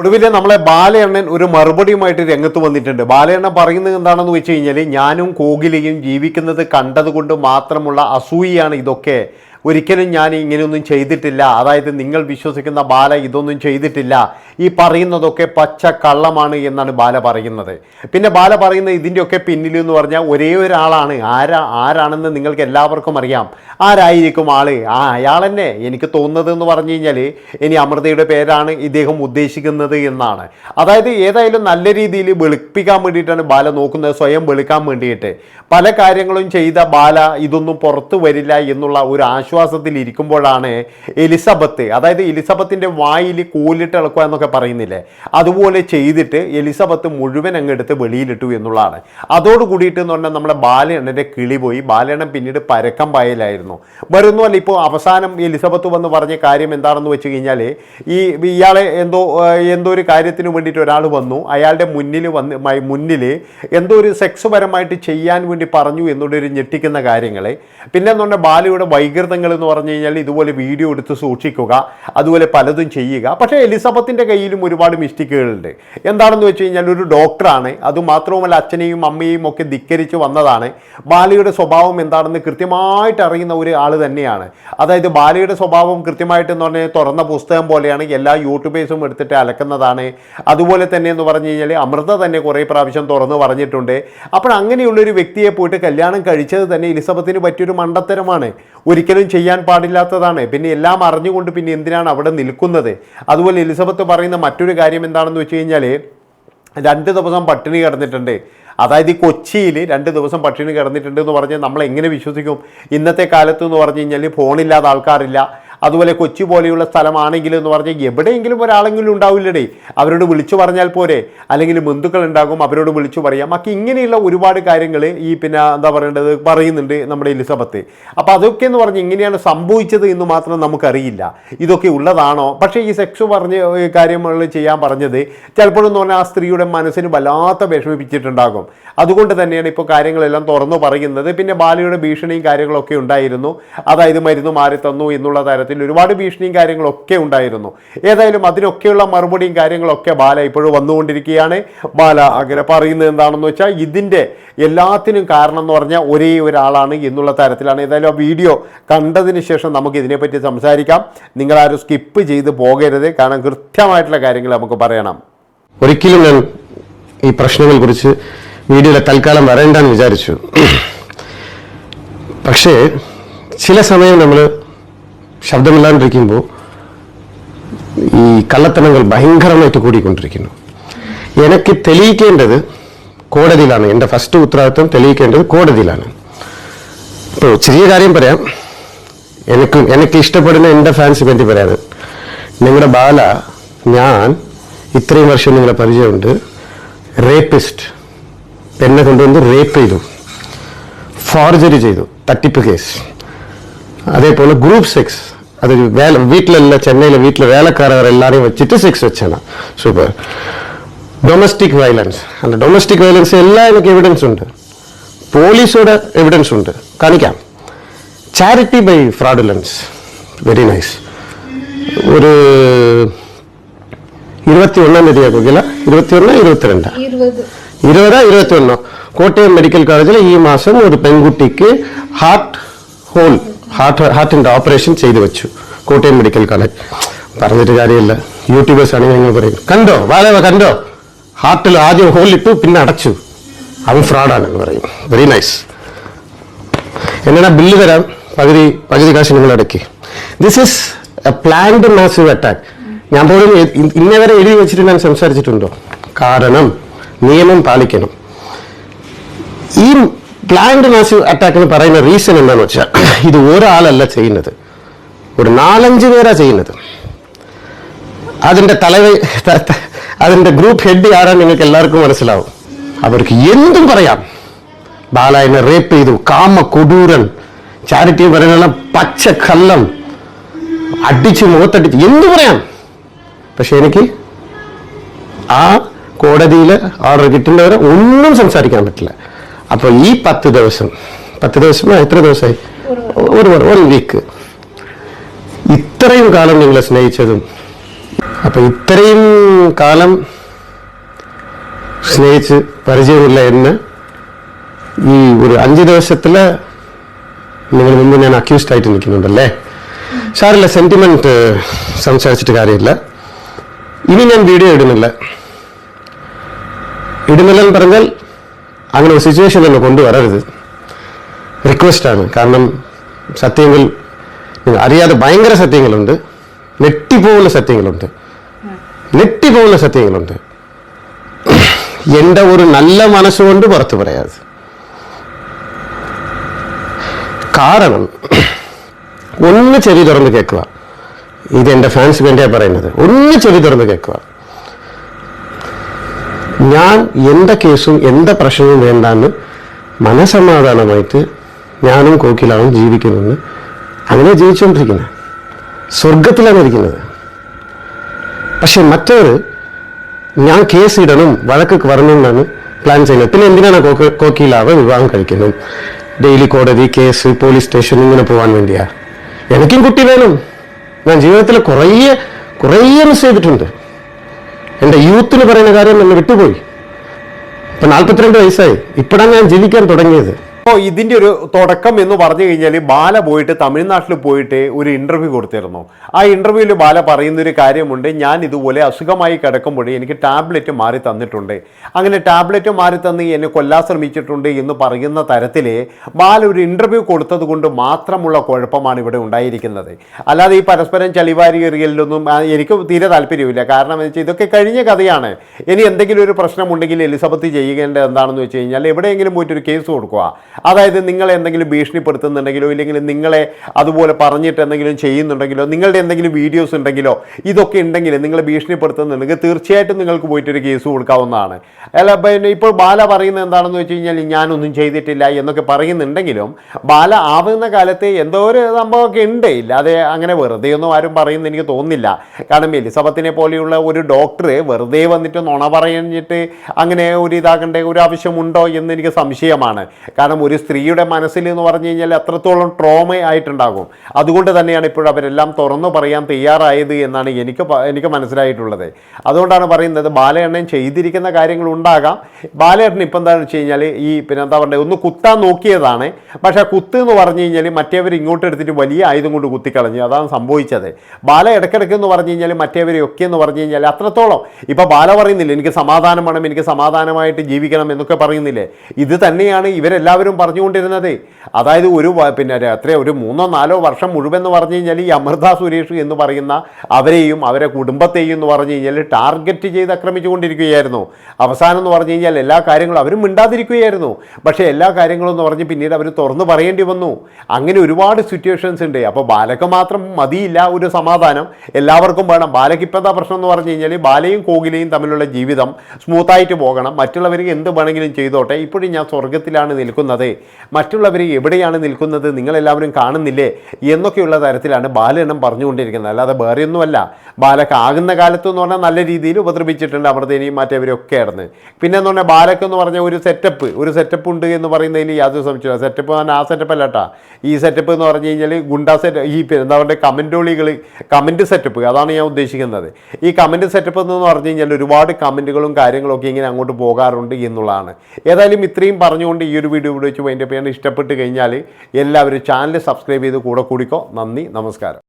ഒടുവിൽ നമ്മളെ ബാലയണ്ണൻ ഒരു മറുപടിയുമായിട്ട് രംഗത്ത് വന്നിട്ടുണ്ട്. ബാലയണ്ണൻ പറയുന്നത് എന്താണെന്ന് വെച്ച് കഴിഞ്ഞാൽ ഞാനും കോകിലയും ജീവിക്കുന്നത് കണ്ടതുകൊണ്ട് മാത്രമുള്ള അസൂയയാണ് ഇതൊക്കെ. ഒരിക്കലും ഞാൻ ഇങ്ങനെയൊന്നും ചെയ്തിട്ടില്ല. അതായത് നിങ്ങൾ വിശ്വസിക്കുന്ന ബാല ഇതൊന്നും ചെയ്തിട്ടില്ല. ഈ പറയുന്നതൊക്കെ പച്ച കള്ളമാണ് എന്നാണ് ബാല പറയുന്നത്. പിന്നെ ബാല പറയുന്ന ഇതിന്റെയൊക്കെ പിന്നിൽ എന്ന് പറഞ്ഞാൽ ഒരേ ഒരാളാണ്. ആരാ ആരാണെന്ന് നിങ്ങൾക്ക് എല്ലാവർക്കും അറിയാം. ആരായിരിക്കും ആൾ? ആ അയാൾ തന്നെ എനിക്ക് തോന്നുന്നത് എന്ന് പറഞ്ഞു കഴിഞ്ഞാൽ ഇനി അമൃതയുടെ പേരാണ് ഇദ്ദേഹം ഉദ്ദേശിക്കുന്നത് എന്നാണ്. അതായത് ഏതായാലും നല്ല രീതിയിൽ വെളുപ്പിക്കാൻ വേണ്ടിയിട്ടാണ് ബാല നോക്കുന്നത്. സ്വയം വെളുക്കാൻ വേണ്ടിയിട്ട്. പല കാര്യങ്ങളും ചെയ്ത ബാല ഇതൊന്നും പുറത്തു വരില്ല എന്നുള്ള ഒരു ആശ്വാസത്തിൽ ഇരിക്കുമ്പോഴാണ് എലിസബത്ത് അതായത് എലിസബത്തിന്റെ വായിൽ കൂലിട്ട് ഇളക്കുക എന്നൊക്കെ പറയുന്നില്ലേ? അതുപോലെ ചെയ്തിട്ട് എലിസബത്ത് മുഴുവൻ അങ്ങെടുത്ത് വെളിയിലിട്ടു എന്നുള്ളതാണ്. അതോട് കൂടിയിട്ട് എന്ന് പറഞ്ഞാൽ നമ്മുടെ ബാലയണ്ണന്റെ കിളി പോയി. ബാലയണ്ണൻ പിന്നീട് പരക്കം പായലായിരുന്നു. വരുന്നുമല്ല ഇപ്പോൾ അവസാനം എലിസബത്ത് വന്ന് പറഞ്ഞ കാര്യം എന്താണെന്ന് വെച്ച് കഴിഞ്ഞാൽ ഈ ഇയാളെ എന്തോ എന്തോ ഒരു കാര്യത്തിന് വേണ്ടിയിട്ട് ഒരാൾ വന്നു. അയാളുടെ മുന്നിൽ വന്ന് മുന്നിൽ എന്തോ ഒരു സെക്സ് പരമായിട്ട് ചെയ്യാൻ വേണ്ടി പറഞ്ഞു എന്നുള്ളൊരു ഞെട്ടിക്കുന്ന കാര്യങ്ങൾ പിന്നെ എന്ന് പറഞ്ഞാൽ ബാലയുടെ വൈകൃതങ്ങൾ എന്ന് പറഞ്ഞു കഴിഞ്ഞാൽ ഇതുപോലെ വീഡിയോ എടുത്ത് സൂക്ഷിക്കുക അതുപോലെ പലതും ചെയ്യുക. പക്ഷേ എലിസബത്തിന്റെ കയ്യിലും ഒരുപാട് മിസ്റ്റേക്കുകളുണ്ട്. എന്താണെന്ന് വെച്ച് കഴിഞ്ഞാൽ ഒരു ഡോക്ടറാണ്. അതുമാത്രവുമല്ല അച്ഛനെയും അമ്മയെയും ഒക്കെ ധിക്കരിച്ച് വന്നതാണ്. ബാലിയുടെ സ്വഭാവം എന്താണെന്ന് കൃത്യമായിട്ട് അറിയുന്ന ഒരു ആൾ തന്നെയാണ്. അതായത് ബാലിയുടെ സ്വഭാവം കൃത്യമായിട്ട് എന്ന് പറഞ്ഞാൽ തുറന്ന പുസ്തകം പോലെയാണ്. എല്ലാ യൂട്യൂബേഴ്സും എടുത്തിട്ട് അലക്കുന്നതാണ്. അതുപോലെ തന്നെ എന്ന് പറഞ്ഞു കഴിഞ്ഞാൽ അമൃത തന്നെ കുറേ പ്രാവശ്യം തുറന്ന് പറഞ്ഞിട്ടുണ്ട്. അപ്പോൾ അങ്ങനെയുള്ളൊരു വ്യക്തിയെ പോയിട്ട് കല്യാണം കഴിച്ചത് തന്നെ എലിസബത്തിന് പറ്റിയൊരു മണ്ടത്തരമാണ്. ഒരിക്കലും ചെയ്യാൻ പാടില്ലാത്തതാണ്. പിന്നെ എല്ലാം അറിഞ്ഞുകൊണ്ട് പിന്നെ എന്തിനാണ് അവിടെ നിൽക്കുന്നത്? അതുപോലെ എലിസബത്ത് പറയുന്ന മറ്റൊരു കാര്യം എന്താണെന്ന് വെച്ച് കഴിഞ്ഞാൽ രണ്ട് ദിവസം പട്ടിണി കിടന്നിട്ടുണ്ട്. അതായത് ഈ കൊച്ചിയിൽ രണ്ട് ദിവസം പട്ടിണി കിടന്നിട്ടുണ്ട് എന്ന് പറഞ്ഞാൽ നമ്മൾ എങ്ങനെ വിശ്വസിക്കും? ഇന്നത്തെ കാലത്ത് എന്ന് പറഞ്ഞു കഴിഞ്ഞാൽ ഫോണില്ലാതെ ആൾക്കാരില്ല. അതുപോലെ കൊച്ചി പോലെയുള്ള സ്ഥലമാണെങ്കിലും എന്ന് പറഞ്ഞാൽ എവിടെയെങ്കിലും ഒരാളെങ്കിലും ഉണ്ടാവില്ലടേ. അവരോട് വിളിച്ചു പറഞ്ഞാൽ പോരെ. അല്ലെങ്കിൽ ബന്ധുക്കൾ ഉണ്ടാകും അവരോട് വിളിച്ചു പറയാം. ഒക്കെ ഇങ്ങനെയുള്ള ഒരുപാട് കാര്യങ്ങൾ ഈ പിന്നെ എന്താ പറയേണ്ടത് പറയുന്നുണ്ട് നമ്മുടെ എലിസബത്ത്. അപ്പോൾ അതൊക്കെ എന്ന് പറഞ്ഞ് ഇങ്ങനെയാണ് സംഭവിച്ചത് എന്ന് മാത്രം നമുക്കറിയില്ല. ഇതൊക്കെ ഉള്ളതാണോ? പക്ഷേ ഈ സെക്സ് പറഞ്ഞ കാര്യങ്ങൾ ചെയ്യാൻ പറഞ്ഞത് ചിലപ്പോഴെന്ന് പറഞ്ഞാൽ ആ സ്ത്രീയുടെ മനസ്സിന് വല്ലാത്ത വിഷമിപ്പിച്ചിട്ടുണ്ടാകും. അതുകൊണ്ട് തന്നെയാണ് ഇപ്പോൾ കാര്യങ്ങളെല്ലാം തുറന്നു പറയുന്നത്. പിന്നെ ബാലയുടെ ഭീഷണിയും കാര്യങ്ങളൊക്കെ ഉണ്ടായിരുന്നു. അതായത് മരുന്ന് മാറി തന്നു എന്നുള്ള തരത്തിൽ ഒരുപാട് ഭീഷണിയും കാര്യങ്ങളൊക്കെ ഉണ്ടായിരുന്നു. ഏതായാലും അതിനൊക്കെയുള്ള മറുപടിയും കാര്യങ്ങളൊക്കെ ബാല ഇപ്പോഴും വന്നുകൊണ്ടിരിക്കുകയാണ്. ബാല അങ്ങനെ പറയുന്നത് എന്താണെന്ന് വെച്ചാൽ ഇതിന്റെ എല്ലാത്തിനും കാരണം എന്ന് പറഞ്ഞാൽ ഒരേ ഒരാളാണ് എന്നുള്ള തരത്തിലാണ്. ഏതായാലും ആ വീഡിയോ കണ്ടതിന് ശേഷം നമുക്ക് ഇതിനെപ്പറ്റി സംസാരിക്കാം. നിങ്ങളാരും സ്കിപ്പ് ചെയ്ത് പോകരുത്. കാരണം കൃത്യമായിട്ടുള്ള കാര്യങ്ങൾ നമുക്ക് പറയണം. ഒരിക്കലും ഞാൻ ഈ പ്രശ്നങ്ങളെ കുറിച്ച് വീഡിയോയിൽ തൽക്കാലം വരേണ്ടെന്ന് വിചാരിച്ചു. പക്ഷേ ചില സമയം നമ്മൾ ശബ്ദമില്ലാണ്ടിരിക്കുമ്പോൾ ഈ കള്ളത്തനങ്ങൾ ഭയങ്കരമായിട്ട് കൂടിക്കൊണ്ടിരിക്കുന്നു. എനിക്ക് തെളിയിക്കേണ്ടത് കോടതിയിലാണ്. എന്റെ ഫസ്റ്റ് ഉത്തരവാദിത്വം തെളിയിക്കേണ്ടത് കോടതിയിലാണ്. ഇപ്പോൾ ചെറിയ കാര്യം പറയാം. എനിക്ക് എനിക്ക് ഇഷ്ടപ്പെടുന്ന എന്റെ ഫാൻസ് പറ്റി പറയാതെ നിങ്ങളുടെ ബാല ഞാൻ ഇത്രയും വർഷം നിങ്ങളെ പരിചയമുണ്ട്. റേപ്പിസ്റ്റ് എന്നെ കൊണ്ടുവന്ന് റേപ്പ് ചെയ്തു. ഫോർജറി ചെയ്തു. തട്ടിപ്പ് കേസ് അതേപോലെ ഗ്രൂപ്പ് സെക്സ് അത് വേല വീട്ടിലല്ല ചെന്നൈയിലെ വീട്ടിലെ വേലക്കാരവർ എല്ലാവരെയും വെച്ചിട്ട് സെക്സ് വെച്ചാണ് സൂപ്പർ ഡൊമസ്റ്റിക് വയലൻസ് അല്ല ഡൊമസ്റ്റിക് വയലൻസ് എല്ലാം എനിക്ക് എവിഡൻസ് ഉണ്ട് പോലീസോടെ എവിഡൻസ് ഉണ്ട് കാണിക്കാം charity by fraudulence very nice ഒരു ഇരുപത്തി ഒന്നാം തീയതി ആക്കില്ല ഇരുപത്തി ഒന്ന് ഇരുപത്തിരണ്ട് ഇരുപത് ഇരുപതാ ഇരുപത്തി ഒന്നോ കോട്ടയം മെഡിക്കൽ കോളേജിൽ ഈ മാസം ഒരു പെൺകുട്ടിക്ക് ഹാർട്ട് ഹോൾ ഹാർട്ട് ഹാർട്ടിന്റെ ഓപ്പറേഷൻ ചെയ്തു വെച്ചു. Kottayam medical college. പറഞ്ഞിട്ട് കാര്യമില്ല. യൂട്യൂബേഴ്സാണ് ഞങ്ങൾ പറയുന്നത് കണ്ടോ? വാലവ കണ്ടോ? ഹാർട്ടിൽ ആദ്യം ഹോളിട്ടു പിന്നെ അടച്ചു. അവൻ ഫ്രോഡാണെന്ന് പറയും. വെരി നൈസ് എന്നാ ബില്ല് തരാം. പകുതി പകുതി കാശ് നിങ്ങൾ അടക്കി. This is a planned massive attack ഞാൻ പോലും ഇന്നേ വരെ എഴുതി വെച്ചിട്ട് ഞാൻ സംസാരിച്ചിട്ടുണ്ടോ? കാരണം നിയമം പാലിക്കണം. ഈ പ്ലാൻഡ് മാസീവ് അറ്റാക്ക് എന്ന് പറയുന്ന റീസൺ എന്താണെന്ന് വെച്ചാൽ ഇത് ഒരാളല്ല ചെയ്യുന്നത്. ഒരു നാലഞ്ച് പേരാ ചെയ്യുന്നത്. അതിന്റെ തലവ അതിന്റെ ഗ്രൂപ്പ് ഹെഡ് ആരാണ് നിങ്ങൾക്ക് എല്ലാവർക്കും മനസ്സിലാവും. അവർക്ക് എന്തും പറയാം. ബാലായനെ റേപ്പ് ചെയ്തു. കാമ കൊടൂരൻ ചാരിറ്റി പറയുന്ന പച്ച കല്ലം അടിച്ച് മുഖത്തടിച്ച് എന്തു പറയാം. പക്ഷെ എനിക്ക് ആ കോടതിയിൽ ഓർഡർ കിട്ടുന്നവരെ ഒന്നും സംസാരിക്കാൻ പറ്റില്ല. അപ്പോൾ ഈ പത്ത് ദിവസം പത്ത് ദിവസം എത്ര ദിവസമായി? ഒരു ഒരു വീക്ക് ഇത്രയും കാലം നിങ്ങളെ സ്നേഹിച്ചതും അപ്പൊ ഇത്രയും കാലം സ്നേഹിച്ച് പരിചയമില്ല എന്ന് ഈ ഒരു അഞ്ച് ദിവസത്തിൽ നിങ്ങൾ മുമ്പ് ഞാൻ അക്യൂസ്ഡ് ആയിട്ട് നിൽക്കുന്നുണ്ടല്ലേ? സാറില്ല സെന്റിമെന്റ് സംസാരിച്ചിട്ട് കാര്യമില്ല. ഇനി ഞാൻ വീഡിയോ ഇടുന്നില്ല. ഇടുന്നില്ലെന്ന് പറഞ്ഞാൽ അങ്ങനെ ഒരു സിറ്റുവേഷൻ തന്നെ കൊണ്ടുവരരുത്. റിക്വസ്റ്റാണ് കാരണം സത്യങ്ങൾ അറിയാതെ ഭയങ്കര സത്യങ്ങളുണ്ട്. നെട്ടിപ്പോകുന്ന സത്യങ്ങളുണ്ട്. നെട്ടിപ്പോകുന്ന സത്യങ്ങളുണ്ട്. എന്റെ ഒരു നല്ല മനസ്സുകൊണ്ട് പുറത്തു പറയാത്. കാരണം ഒന്ന് ചെവി തുറന്ന് കേൾക്കുക. ഇത് എന്റെ ഫാൻസ് വേണ്ടിയാണ് പറയുന്നത്. ഒന്ന് ചെവി തുറന്ന് കേൾക്കുക. ഞാൻ എന്റെ കേസും എന്റെ പ്രശ്നവും വേണ്ടാന്ന് മനസമാധാനമായിട്ട് ഞാനും കോക്കിലാവും ജീവിക്കുന്നത്. അങ്ങനെ ജീവിച്ചുകൊണ്ടിരിക്കുന്നത് സ്വർഗത്തിലാണ് ഇരിക്കുന്നത്. പക്ഷെ മറ്റവർ ഞാൻ കേസ് ഇടണം വഴക്ക് വരണമെന്നാണ് പ്ലാൻ ചെയ്യുന്നത്. പിന്നെ എന്തിനാണ് കോക്ക് കോക്കിലാവ് വിവാഹം കഴിക്കുന്നത്? ഡെയിലി കോടതി കേസ് പോലീസ് സ്റ്റേഷൻ ഇങ്ങനെ പോകാൻ വേണ്ടിയാണ് എനിക്കും കുട്ടി വേണം. ഞാൻ ജീവിതത്തിൽ കുറേ കുറേ മിസ് ചെയ്തിട്ടുണ്ട്. എന്റെ യൂത്തിന് പറയുന്ന കാര്യം എന്നെ വിട്ടുപോയി. ഇപ്പൊ നാൽപ്പത്തിരണ്ട് വയസ്സായി. ഇപ്പോഴാണ് ഞാൻ ജീവിക്കാൻ തുടങ്ങിയത്. അപ്പോൾ ഇതിന്റെ ഒരു തുടക്കം എന്ന് പറഞ്ഞു കഴിഞ്ഞാൽ ബാല പോയിട്ട് തമിഴ്നാട്ടിൽ പോയിട്ട് ഒരു ഇന്റർവ്യൂ കൊടുത്തിരുന്നു. ആ ഇന്റർവ്യൂവിൽ ബാല പറയുന്ന ഒരു കാര്യമുണ്ട്. ഞാൻ ഇതുപോലെ അസുഖമായി കിടക്കുമ്പോൾ എനിക്ക് ടാബ്ലറ്റ് മാറി തന്നിട്ടുണ്ട്. അങ്ങനെ ടാബ്ലറ്റ് മാറി തന്ന് എന്നെ കൊല്ലാൻ ശ്രമിച്ചിട്ടുണ്ട് എന്ന് പറയുന്ന തരത്തിൽ ബാല ഒരു ഇന്റർവ്യൂ കൊടുത്തത് കൊണ്ട് മാത്രമുള്ള കുഴപ്പമാണ് ഇവിടെ ഉണ്ടായിരിക്കുന്നത്. അല്ലാതെ ഈ പരസ്പരം ചളിവാരി എറിയലിലൊന്നും എനിക്ക് തീരെ താല്പര്യമില്ല. കാരണം എന്ന് വെച്ചാൽ ഇതൊക്കെ കഴിഞ്ഞ കഥയാണ്. ഇനി എന്തെങ്കിലും ഒരു പ്രശ്നമുണ്ടെങ്കിൽ എലിസബത്ത് ചെയ്യേണ്ടത് എന്താണെന്ന് വെച്ച് കഴിഞ്ഞാൽ എവിടെയെങ്കിലും പോയിട്ടൊരു കേസ് കൊടുക്കുക. അതായത് നിങ്ങളെ എന്തെങ്കിലും ഭീഷണിപ്പെടുത്തുന്നുണ്ടെങ്കിലോ ഇല്ലെങ്കിൽ നിങ്ങളെ അതുപോലെ പറഞ്ഞിട്ട് എന്തെങ്കിലും ചെയ്യുന്നുണ്ടെങ്കിലോ നിങ്ങളുടെ എന്തെങ്കിലും വീഡിയോസ് ഉണ്ടെങ്കിലോ ഇതൊക്കെ ഉണ്ടെങ്കിൽ നിങ്ങളെ ഭീഷണിപ്പെടുത്തുന്നുണ്ടെങ്കിൽ തീർച്ചയായിട്ടും നിങ്ങൾക്ക് പോയിട്ടൊരു കേസ് കൊടുക്കാവുന്നതാണ്. അല്ല പിന്നെ ഇപ്പോൾ ബാല പറയുന്നത് എന്താണെന്ന് വെച്ച് കഴിഞ്ഞാൽ ഞാനൊന്നും ചെയ്തിട്ടില്ല എന്നൊക്കെ പറയുന്നുണ്ടെങ്കിലും ബാല ആവുന്ന കാലത്ത് എന്തോ ഒരു സംഭവമൊക്കെ ഉണ്ട്. ഇല്ലാതെ അങ്ങനെ വെറുതെ ഒന്നും ആരും പറയുന്നത് എനിക്ക് തോന്നുന്നില്ല. കാരണം എലിസബത്തിനെ പോലെയുള്ള ഒരു ഡോക്ടർ വെറുതെ വന്നിട്ട് നുണ പറഞ്ഞിട്ട് അങ്ങനെ ഒരു ഇതാകേണ്ട ഒരു ആവശ്യമുണ്ടോ എന്ന് എനിക്ക് സംശയമാണ്. കാരണം ഒരു സ്ത്രീയുടെ മനസ്സിൽ എന്ന് പറഞ്ഞു കഴിഞ്ഞാൽ അത്രത്തോളം ട്രോമ ആയിട്ടുണ്ടാകും. അതുകൊണ്ട് തന്നെയാണ് ഇപ്പോൾ അവരെല്ലാം തുറന്നു പറയാൻ തയ്യാറായത് എന്നാണ് എനിക്ക് എനിക്ക് മനസ്സിലായിട്ടുള്ളത്. അതുകൊണ്ടാണ് പറയുന്നത് ബാലയണ്ണൻ ചെയ്തിരിക്കുന്ന കാര്യങ്ങൾ ഉണ്ടാകാം. ബാലയണ്ണൻ ഇപ്പം എന്താണെന്ന് വെച്ച് കഴിഞ്ഞാൽ ഈ പിന്നെ എന്താ പറയുക ഒന്ന് കുത്താൻ നോക്കിയതാണ്. പക്ഷേ കുത്ത് എന്ന് പറഞ്ഞു കഴിഞ്ഞാൽ മറ്റേവർ ഇങ്ങോട്ട് എടുത്തിട്ട് വലിയ ആയുധം കൊണ്ട് കുത്തിക്കളഞ്ഞു. അതാണ് സംഭവിച്ചത്. ബാല ഇടക്കിടക്ക് എന്ന് പറഞ്ഞു കഴിഞ്ഞാൽ മറ്റേവരെയൊക്കെ എന്ന് പറഞ്ഞു കഴിഞ്ഞാൽ അത്രത്തോളം. ഇപ്പോൾ ബാല പറയുന്നില്ല എനിക്ക് സമാധാനം വേണം എനിക്ക് സമാധാനമായിട്ട് ജീവിക്കണം എന്നൊക്കെ പറയുന്നില്ലേ? ഇത് തന്നെയാണ് ഇവരെല്ലാവരും പറഞ്ഞുകൊണ്ടിരുന്നത്. അതായത് ഒരു പിന്നെ എത്ര ഒരു മൂന്നോ നാലോ വർഷം മുഴുവൻ എന്ന് പറഞ്ഞു കഴിഞ്ഞാൽ ഈ അമൃത സുരേഷ് എന്ന് പറയുന്ന അവരെയും അവരെ കുടുംബത്തെയും എന്ന് പറഞ്ഞു കഴിഞ്ഞാൽ ടാർഗറ്റ് ചെയ്ത് ആക്രമിച്ചുകൊണ്ടിരിക്കുകയായിരുന്നു. അവസാനം എന്ന് പറഞ്ഞു കഴിഞ്ഞാൽ എല്ലാ കാര്യങ്ങളും അവരും മിണ്ടാതിരിക്കുകയായിരുന്നു. പക്ഷേ എല്ലാ കാര്യങ്ങളും എന്ന് പറഞ്ഞ് പിന്നീട് അവർ തുറന്നു പറയേണ്ടി വന്നു. അങ്ങനെ ഒരുപാട് സിറ്റുവേഷൻസ് ഉണ്ട്. അപ്പോൾ ബാലക്ക് മാത്രം മതിയില്ല ഒരു സമാധാനം. എല്ലാവർക്കും വേണം. ബാലയ്ക്ക് ഇപ്പം എന്താ പ്രശ്നം എന്ന് പറഞ്ഞു കഴിഞ്ഞാൽ ബാലയും കോകിലയും തമ്മിലുള്ള ജീവിതം സ്മൂത്തായിട്ട് പോകണം. മറ്റുള്ളവർക്ക് എന്ത് വേണമെങ്കിലും ചെയ്തോട്ടെ. ഇപ്പോഴും ഞാൻ സ്വർഗത്തിലാണ് നിൽക്കുന്നത്. മറ്റുള്ളവർ എവിടെയാണ് നിൽക്കുന്നത് നിങ്ങളെല്ലാവരും കാണുന്നില്ലേ എന്നൊക്കെയുള്ള തരത്തിലാണ് ബാലയെണ്ണം പറഞ്ഞുകൊണ്ടിരിക്കുന്നത്. അല്ലാതെ വേറെ ഒന്നുമല്ല ബാലക്ക് ആകുന്ന കാലത്ത് എന്ന് പറഞ്ഞാൽ നല്ല രീതിയിൽ ഉപദ്രവിച്ചിട്ടുണ്ട് അമൃതേനെയും ഒക്കെ ആയിരുന്നു. പിന്നെ എന്ന് പറഞ്ഞാൽ ബാലക്ക് എന്ന് പറഞ്ഞ ഒരു സെറ്റപ്പ് ഒരു സെറ്റപ്പ് ഉണ്ട് എന്ന് പറയുന്നതിൽ യാതൊരു സംശയമില്ല സെറ്റപ്പ് ആ സെറ്റപ്പ് അല്ല കേട്ടോ. ഈ സെറ്റപ്പ് എന്ന് പറഞ്ഞു കഴിഞ്ഞാൽ ഗുണ്ടാ സെറ്റ് ഈ എന്താ പറയുക കമന്റോളികൾ കമന്റ് സെറ്റപ്പ് അതാണ് ഞാൻ ഉദ്ദേശിക്കുന്നത്. ഈ കമന്റ് സെറ്റപ്പ് എന്ന് പറഞ്ഞു കഴിഞ്ഞാൽ ഒരുപാട് കമന്റുകളും കാര്യങ്ങളൊക്കെ ഇങ്ങനെ അങ്ങോട്ട് പോകാറുണ്ട് എന്നുള്ളതാണ്. ഏതായാലും ഇത്രയും പറഞ്ഞുകൊണ്ട് ഈ ഒരു വീഡിയോ ഇവിടെ വെച്ച് വൈൻഡപ്പ് ചെയ്യാൻ ഇഷ്ടപ്പെട്ട് കഴിഞ്ഞാൽ എല്ലാവരും ചാനൽ സബ്സ്ക്രൈബ് ചെയ്ത് കൂടെ കൂടിക്കോ. നന്ദി നമസ്കാരം.